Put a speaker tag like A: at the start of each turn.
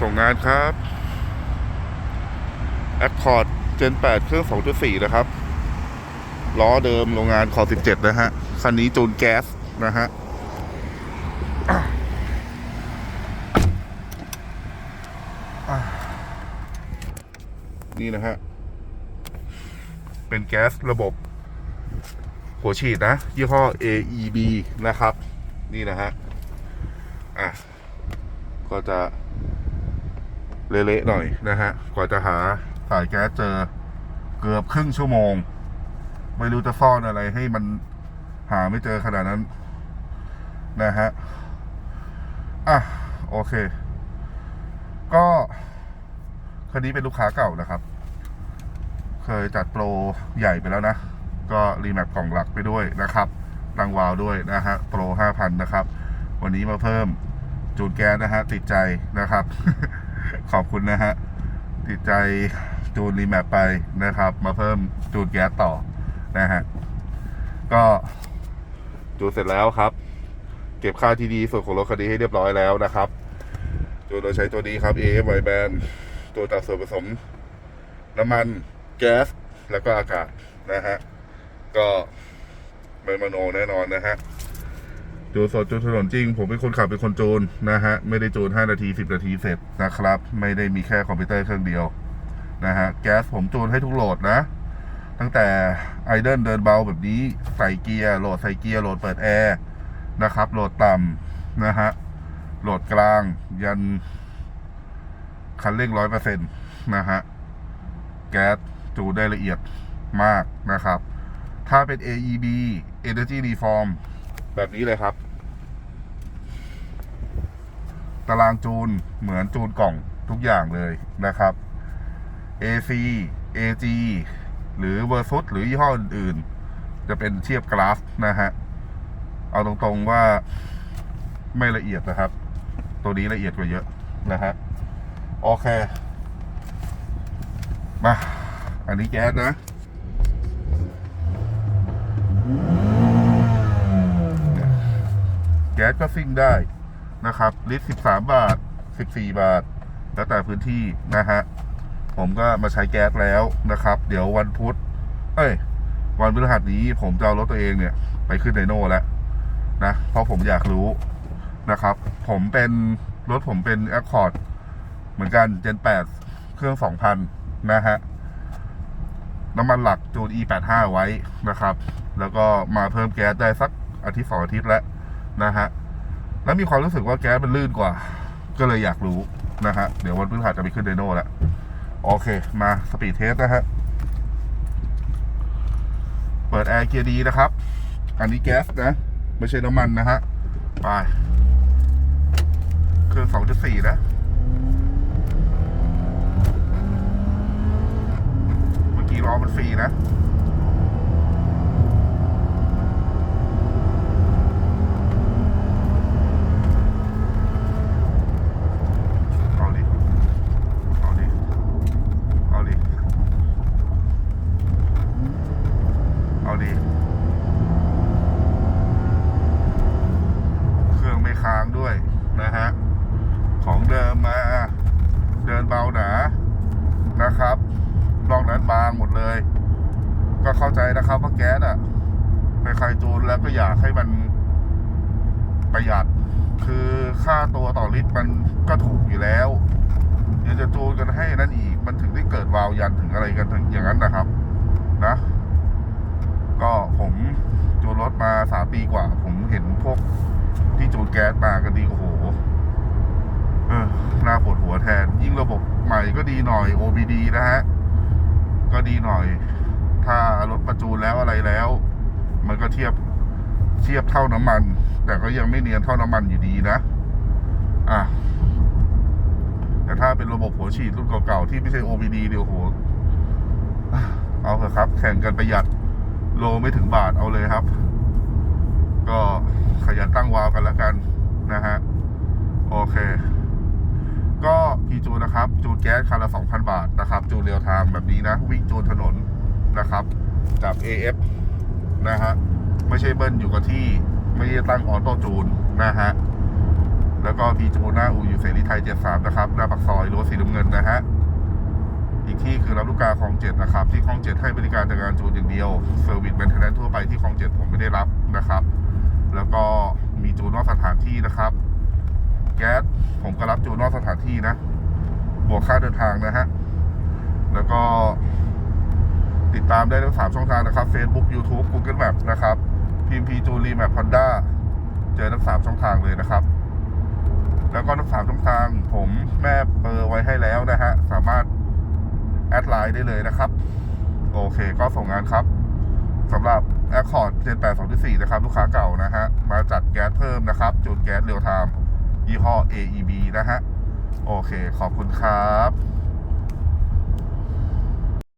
A: ส่งงานครับ Accord Gen 8 เครื่อง 2.4 นะครับ ล้อเดิมโรงงานคอ17 นะฮะ คันนี้จูนแก๊สนะฮะ นี่นะฮะ เป็นแก๊สระบบ หัวฉีดนะ ยี่ห้อ AEB นะครับ นี่นะฮะ อะ ก็จะ เละๆหน่อยนะฮะ กว่าจะหาสายแก๊สเจอเกือบครึ่งชั่วโมง ไม่รู้จะซ่อนอะไรให้มันหาไม่เจอขนาดนั้น นะฮะ อะ โอเค ก็คันนี้เป็นลูกค้าเก่านะครับ เคยจัดโปรใหญ่ไปแล้วนะ ก็รีแมปกล่องหลักไปด้วยนะครับรังวาวด้วยนะฮะ โปรห้าพันนะครับ วันนี้มาเพิ่มจูนแก๊สนะฮะ ติดใจนะครับ ขอบคุณนะฮะติดใจจูนรีแมปไปนะครับ มาเพิ่มจูนแก๊สต่อนะฮะ ก็จูนเสร็จแล้วครับ เก็บค่าที่ดีส่วนของรถคันนี้ให้เรียบร้อยแล้วนะครับจูนโดยใช้ตัวนี้ครับ AF w i Band ตัวตัดส่วนผสม น้ำมันแก๊สแล้วก็อากาศนะฮะ ก็ไม่มโนแน่นอนนะฮะ จูนสดจูนถนนจริง ผมเป็นคนขับเป็นคนจูนนะฮะ ไม่ได้จูน 5 นาที 10 นาทีเสร็จนะครับ ไม่ได้มีแค่คอมพิวเตอร์เครื่องเดียวนะฮะ แก๊สผมจูนให้ทุกโหลดนะ ตั้งแต่ไอเดิลเดินเบาแบบนี้ ใส่เกียร์โหลดใส่เกียร์โหลดเปิดแอร์นะครับ โหลดต่ำนะฮะ โหลดกลางยัน คันเร่งร้อยเปอร์เซ็นต์นะฮะ แก๊สจูนได้ละเอียดมากนะครับ ถ้าเป็น AEB Energy Reform แบบนี้เลยครับ ตารางจูนเหมือนจูนกล่องทุกอย่างเลยนะครับ AC AG หรือ Versus หรือยี่ห้ออื่นๆ จะเป็นเทียบกราฟนะฮะ เอาตรงๆว่าไม่ละเอียดนะครับ ตัวนี้ละเอียดกว่าเยอะนะฮะ โอเค มา อันนี้แก๊สนะ ก๊สก็ซิ่งได้นะครับ ลิตรสิบสามบาทสิบสี่บาท แล้วแต่พื้นที่นะฮะ ผมก็มาใช้แก๊สแล้วนะครับ เดี๋ยววันพุธ เอ้ย วันพฤหัสนี้ผมจะเอารถตัวเองเนี่ย ไปขึ้นไดโน่แล้วนะ เพราะผมอยากรู้นะครับ ผมเป็นรถผมเป็น Accord เหมือนกัน Gen 8 เครื่อง 2,000 นะฮะ น้ำมันหลักจูน E85 ไว้นะครับ แล้วก็มาเพิ่มแก๊สได้สักอาทิตย์สองอาทิตย์แล้ว นะฮะแล้วมีความรู้สึกว่าแก๊สมันลื่นกว่า ก็เลยอยากรู้นะฮะเดี๋ยววันพฤหัสจะไปขึ้นไดโน่แล้วโอเค มาสปีดเทสนะฮะเปิดแอร์เกียร์ดีนะครับ อันนี้แก๊สนะ ไม่ใช่น้ำมันนะฮะ ไป เครื่อง2.4นะ เมื่อกี้ล้อมันฟรีนะ เอาดิ เอาดิ เอาดิ เอาดิ เครื่องไม่ค้างด้วยนะฮะ ของเดิมมา เดินเบาหนา นะครับนอกนั้นบางหมดเลย ก็เข้าใจนะครับว่าแก๊สอะใครๆจูนแล้วก็อยากให้มันประหยัด คือค่าตัวต่อลิตรมันก็ถูกอยู่แล้วยังจะจูนกันให้นั่นอีก มันถึงได้เกิดวาล์วยันถึงอะไรกันถึงอย่างนั้นนะครับ นะ ก็ผมจูนรถมาสามปีกว่า ผมเห็นพวกที่จูนแก๊สมากันดีโอ้โห เออน่าปวดหัวแทน ยิ่งระบบใหม่ก็ดีหน่อย OBD นะฮะ ก็ดีหน่อย ถ้ารถประจูนแล้วอะไรแล้ว มันก็เทียบเทียบเท่าน้ำมัน แต่ก็ยังไม่เนียนเท่าน้ำมันอยู่ดีนะ อะ แต่ถ้าเป็นระบบหัวฉีดรุ่นเก่าๆ ที่ไม่ใช่ OBD เดี๋ยวโหเอาเถอะครับ แข่งกันประหยัดโลไม่ถึงบาทเอาเลยครับ ก็ขยันตั้งวาวกันล้วกันนะฮะ โอเค จูนนะครับ จูนแก๊สคันละ 2,000 บาทนะครับ จูนเรียวไทม์แบบนี้นะ วิ่งจูนถนนนะครับจับ AF นะฮะ ไม่ใช่เบิ้ลอยู่กับที่ ไม่ได้ตั้งออโต้จูนนะฮะ แล้วก็มีจูนหน้าอูอยู่เสรีไทย 73 นะครับ หน้าปากซอยรั้วสีน้ำเงินนะฮะ อีกที่คือรับลูกกาคลองเจ็ดนะครับ ที่คลองเจ็ดให้บริการแต่งานจูนอย่างเดียวเซอร์วิสแมนเทนแนนทั่วไปที่คลองเจ็ดผมไม่ได้รับนะครับ แล้วก็มีจูนนอกสถานที่นะครับ แก๊สผมก็รับจูนนอกสถานที่นะ บวกค่าเดินทางนะฮะ แล้วก็ติดตามได้ทั้งสามช่องทางนะครับ Facebook YouTube Google Map นะครับพิมพีจูรีแมปพอนด้าเจอทั้งสามช่องทางเลยนะครับ แล้วก็ทั้งสามช่องทาง ผมแม่เบอร์ไว้ให้แล้วนะฮะ สามารถแอดไลน์ได้เลยนะครับ โอเคก็ส่งงานครับสำหรับ Accord 782นะครับ ลูกค้าเก่านะฮะ มาจัดแก๊สเพิ่มนะครับจูนแก๊สเรียวไทม์ยี่ห้อ AEB นะฮะ โอเค ขอบคุณครับ